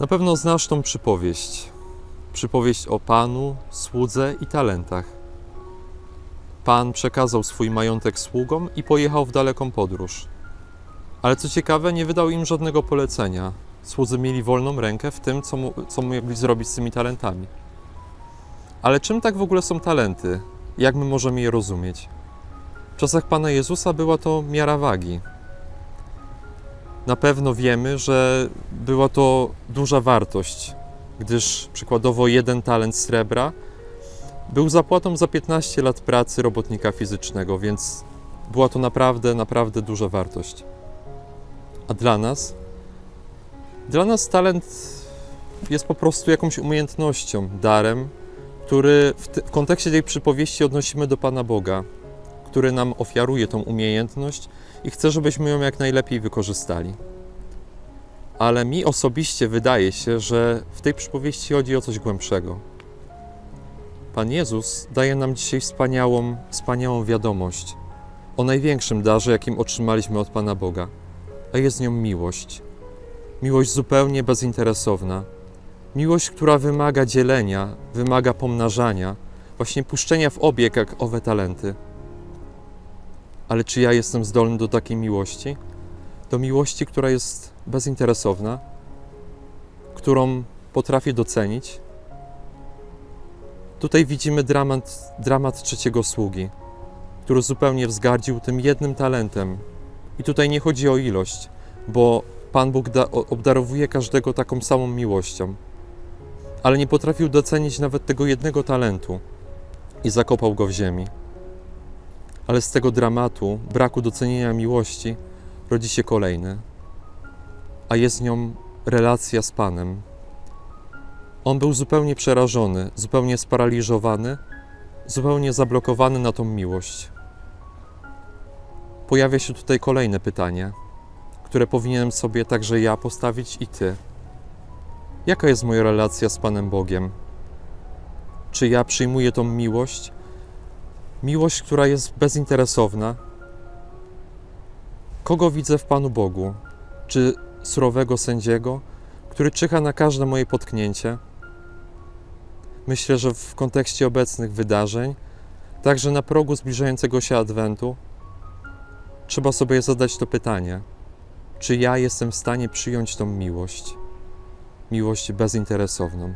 Na pewno znasz tą przypowieść. Przypowieść o Panu, słudze i talentach. Pan przekazał swój majątek sługom i pojechał w daleką podróż. Ale co ciekawe, nie wydał im żadnego polecenia. Słudzy mieli wolną rękę w tym, co, mu, co mogli zrobić z tymi talentami. Ale czym tak w ogóle są talenty? Jak my możemy je rozumieć? W czasach Pana Jezusa była to miara wagi. Na pewno wiemy, że była to duża wartość, gdyż przykładowo jeden talent srebra był zapłatą za 15 lat pracy robotnika fizycznego, więc była to naprawdę, naprawdę duża wartość. A dla nas? Dla nas talent jest po prostu jakąś umiejętnością, darem, który w, w kontekście tej przypowieści odnosimy do Pana Boga, który nam ofiaruje tą umiejętność i chce, żebyśmy ją jak najlepiej wykorzystali. Ale mi osobiście wydaje się, że w tej przypowieści chodzi o coś głębszego. Pan Jezus daje nam dzisiaj wspaniałą, wspaniałą wiadomość o największym darze, jakim otrzymaliśmy od Pana Boga, a jest nią miłość. Miłość zupełnie bezinteresowna, miłość, która wymaga dzielenia, wymaga pomnażania, właśnie puszczenia w obieg jak owe talenty. Ale czy ja jestem zdolny do takiej miłości? Do miłości, która jest bezinteresowna, którą potrafię docenić? Tutaj widzimy dramat, dramat trzeciego sługi, który zupełnie wzgardził tym jednym talentem. I tutaj nie chodzi o ilość, bo Pan Bóg da, obdarowuje każdego taką samą miłością, ale nie potrafił docenić nawet tego jednego talentu i zakopał go w ziemi. Ale z tego dramatu, braku docenienia miłości, rodzi się kolejny, a jest nią relacja z Panem. On był zupełnie przerażony, zupełnie sparaliżowany, zupełnie zablokowany na tą miłość. Pojawia się tutaj kolejne pytanie, które powinienem sobie także ja postawić i Ty. Jaka jest moja relacja z Panem Bogiem? Czy ja przyjmuję tą miłość? Miłość, która jest bezinteresowna? Kogo widzę w Panu Bogu? Czy surowego sędziego, który czyha na każde moje potknięcie? Myślę, że w kontekście obecnych wydarzeń, także na progu zbliżającego się Adwentu, trzeba sobie zadać to pytanie: czy ja jestem w stanie przyjąć tą miłość? Miłość bezinteresowną.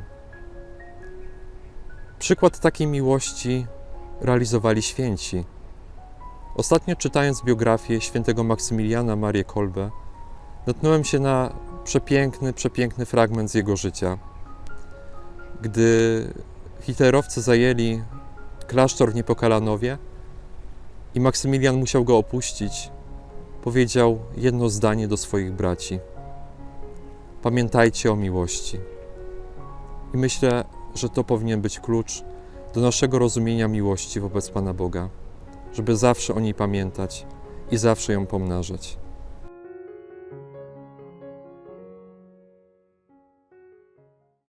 Przykład takiej miłości realizowali święci. Ostatnio czytając biografię świętego Maksymiliana Marię Kolbe, natknąłem się na przepiękny, przepiękny fragment z jego życia. Gdy hitlerowcy zajęli klasztor w Niepokalanowie i Maksymilian musiał go opuścić, powiedział jedno zdanie do swoich braci: Pamiętajcie o miłości. I myślę, że to powinien być klucz do naszego rozumienia miłości wobec Pana Boga, żeby zawsze o niej pamiętać i zawsze ją pomnażać.